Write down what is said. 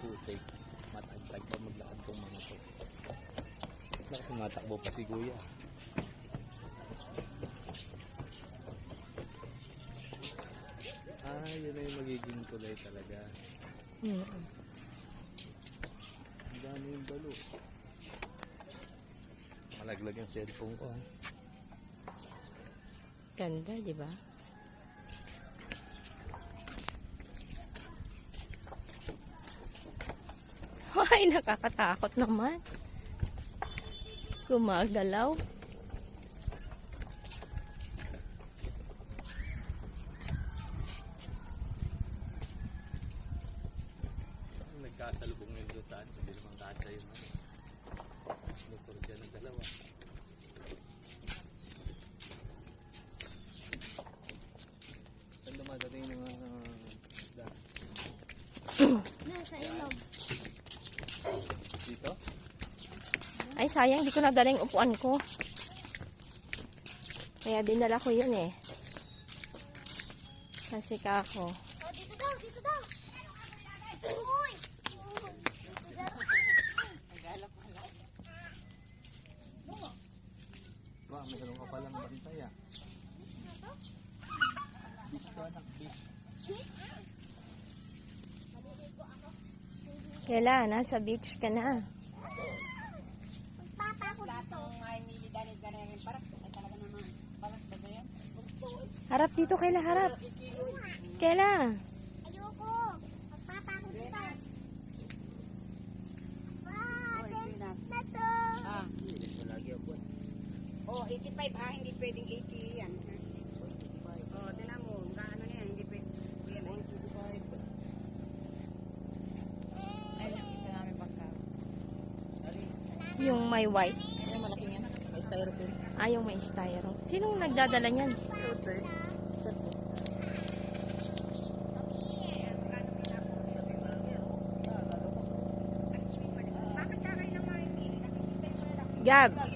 putik matagtag pa maglakad tong mga to. Nakakumatakbo pa si kuya. Ah yun ay magiging kulay talaga. Mm ang dami yung balo. Malaglag yung cellphone ko ganda di ba? Ay, nakakatakot naman. Gumagalaw. Nagkasalubong yun doon saan. Hindi naman kasa yun. Motor siya ng dalawa. Saan dumadating yung mga isda? Dito? Ay, sayang, di ko nadala yung upuan ko. Kaya dinala ko yun eh. Kasi kako. Oh, dito daw, dito daw. Uy! Ba, meron ka palang bantay ah. Bis ka anak, bis. Kailan, nasa beach ka na. Papa ko dito. Harap dito, Kayla, harap. Kayla. Ayoko. Papa ko dito. Ah. Ah. Eh. Oh, 85 ha, hindi pwedeng 80 yan. Oh, tinan mo, gaano na yan, hindi pwedeng. Yan, 85. Ay, lang isa namin pagka. Yung may white. Ay, malaki yan. May styrofoam. Ah, yung may styro. Sinong nagdadala niyan? Shooter. Gab.